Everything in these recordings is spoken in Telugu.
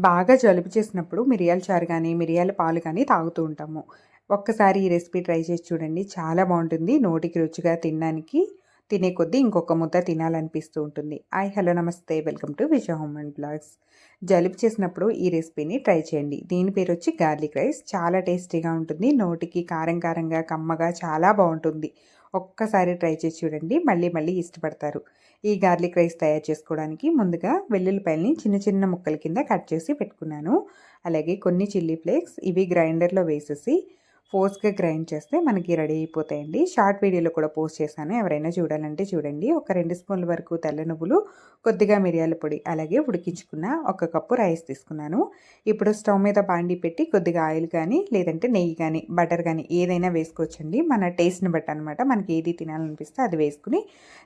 బాగా జలుబు చేసినప్పుడు మిరియాల చారు కానీ మిరియాల పాలు కానీ తాగుతూ ఉంటాము. ఒక్కసారి ఈ రెసిపీ ట్రై చేసి చూడండి. చాలా బాగుంటుంది. నోటికి రుచిగా తినడానికి. తినే కొద్దీ ఇంకొక ముద్ద తినాలనిపిస్తూ ఉంటుంది. హాయ్ హలో నమస్తే. Welcome to Vijaya home and blogs. జలుబు చేసినప్పుడు ఈ రెసిపీని ట్రై చేయండి. దీని పేరు వచ్చి గార్లిక్ రైస్. చాలా టేస్టీగా ఉంటుంది. నోటికి కారం కారంగా కమ్మగా చాలా బాగుంటుంది. ఒక్కసారి ట్రై చేసి చూడండి. మళ్ళీ మళ్ళీ ఇష్టపడతారు. ఈ గార్లిక్ రైస్ తయారు చేసుకోవడానికి ముందుగా వెల్లుల్లిపాయలని చిన్న చిన్న ముక్కల కింద కట్ చేసి పెట్టుకున్నాను. అలాగే కొన్ని చిల్లీ ఫ్లేక్స్ ఇవి గ్రైండర్లో వేసేసి ఫోర్స్గా గ్రైండ్ చేస్తే మనకి రెడీ అయిపోతాయండి. షార్ట్ వీడియోలో కూడా పోస్ట్ చేశాను. ఎవరైనా చూడాలంటే చూడండి. ఒక రెండు స్పూన్ల వరకు తెల్ల నువ్వులు కొద్దిగా మిరియాల పొడి అలాగే ఉడికించుకున్న ఒక కప్పు రైస్ తీసుకున్నాను. ఇప్పుడు స్టవ్ మీద బాండి పెట్టి కొద్దిగా ఆయిల్ కానీ లేదంటే నెయ్యి కానీ బటర్ కానీ ఏదైనా వేసుకోవచ్చండి. మన టేస్ట్ని బట్టి అనమాట మనకి ఏది తినాలనిపిస్తే అది వేసుకుని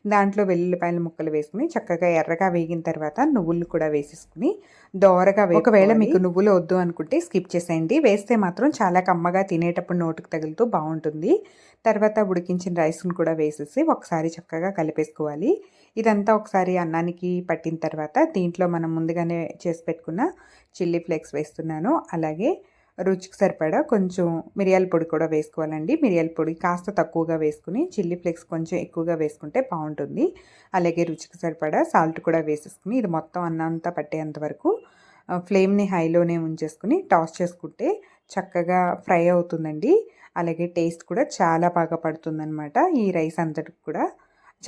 దాంట్లో వెల్లుల్లిపాయల ముక్కలు వేసుకుని చక్కగా ఎర్రగా వేగిన తర్వాత నువ్వులు కూడా వేసేసుకుని దోరగా ఒకవేళ మీకు నువ్వులు వద్దు అనుకుంటే స్కిప్ చేసేయండి. వేస్తే మాత్రం చాలా కమ్మగా తినేటప్పుడు అప్పుడు నోటుకు తగులుతూ బాగుంటుంది. తర్వాత ఉడికించిన రైస్ను కూడా వేసేసి ఒకసారి చక్కగా కలిపేసుకోవాలి. ఇదంతా ఒకసారి అన్నానికి పట్టిన తర్వాత దీంట్లో మనం ముందుగానే చేసి పెట్టుకున్న చిల్లీ ఫ్లేక్స్ వేస్తున్నాను. అలాగే రుచికి సరిపడా కొంచెం మిరియాల పొడి కూడా వేసుకోవాలండి. మిరియాల పొడి కాస్త తక్కువగా వేసుకుని చిల్లీ ఫ్లేక్స్ కొంచెం ఎక్కువగా వేసుకుంటే బాగుంటుంది. అలాగే రుచికి సరిపడా సాల్ట్ కూడా వేసేసుకుని ఇది మొత్తం అన్నంతా పట్టేంత వరకు ఫ్లేమ్ని హైలోనే ఉంచేసుకుని టాస్ చేసుకుంటే చక్కగా ఫ్రై అవుతుందండి. అలాగే టేస్ట్ కూడా చాలా బాగా పడుతుందనమాట ఈ రైస్ అంతటికి కూడా.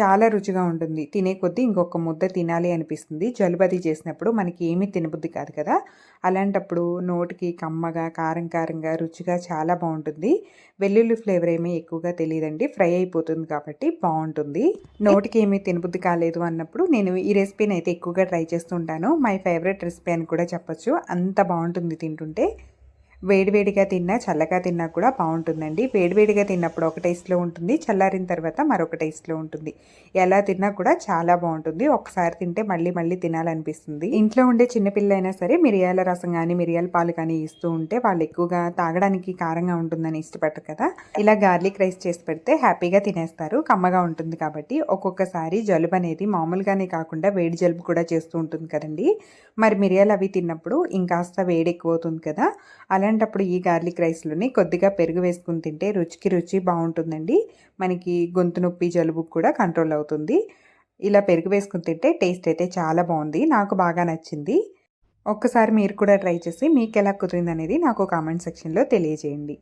చాలా రుచిగా ఉంటుంది. తినే కొద్దీ ఇంకొక ముద్ద తినాలి అనిపిస్తుంది. జలుబది చేసినప్పుడు మనకి ఏమీ తినబుద్ధి కాదు కదా. అలాంటప్పుడు నోటికి కమ్మగా కారం కారంగా రుచిగా చాలా బాగుంటుంది. వెల్లుల్లి ఫ్లేవర్ ఏమీ ఎక్కువగా తెలియదండి. ఫ్రై అయిపోతుంది కాబట్టి బాగుంటుంది. నోటికి ఏమీ తినబుద్ధి కాలేదు అన్నప్పుడు నేను ఈ రెసిపీని అయితే ఎక్కువగా ట్రై చేస్తుంటాను మై ఫేవరెట్ రెసిపీ అని కూడా చెప్పొచ్చు. అంత బాగుంటుంది తింటుంటే. వేడివేడిగా తిన్నా చల్లగా తిన్నా కూడా బాగుంటుందండి. వేడివేడిగా తిన్నప్పుడు ఒక టేస్ట్లో ఉంటుంది చల్లారిన తర్వాత మరొక టేస్ట్లో ఉంటుంది. ఎలా తిన్నా కూడా చాలా బాగుంటుంది. ఒకసారి తింటే మళ్ళీ మళ్ళీ తినాలనిపిస్తుంది. ఇంట్లో ఉండే చిన్నపిల్లైనా సరే మిరియాల రసం కానీ మిరియాల పాలు కానీ ఇస్తూ ఉంటే వాళ్ళు ఎక్కువగా తాగడానికి కారంగా ఉంటుందని ఇష్టపడరు కదా. ఇలా గార్లిక్ రైస్ చేసి పెడితే హ్యాపీగా తినేస్తారు. కమ్మగా ఉంటుంది కాబట్టి ఒక్కొక్కసారి జలుబు అనేది మామూలుగానే కాకుండా వేడి జలుబు కూడా చేస్తూ ఉంటుంది కదండి. మరి మిరియాలు అవి తిన్నప్పుడు ఇంకాస్త వేడి ఎక్కువ అవుతుంది కదా. అలా అలాంటప్పుడు ఈ గార్లిక్ రైస్లోని కొద్దిగా పెరుగు వేసుకుని తింటే రుచికి రుచి బాగుంటుందండి. మనకి గొంతు నొప్పి జలుబు కూడా కంట్రోల్ అవుతుంది. ఇలా పెరుగు వేసుకుని తింటే టేస్ట్ అయితే చాలా బాగుంది. నాకు బాగా నచ్చింది. ఒక్కసారి మీరు కూడా ట్రై చేసి మీకు ఎలా కుదిరింది అనేది నాకు కామెంట్ సెక్షన్లో తెలియజేయండి.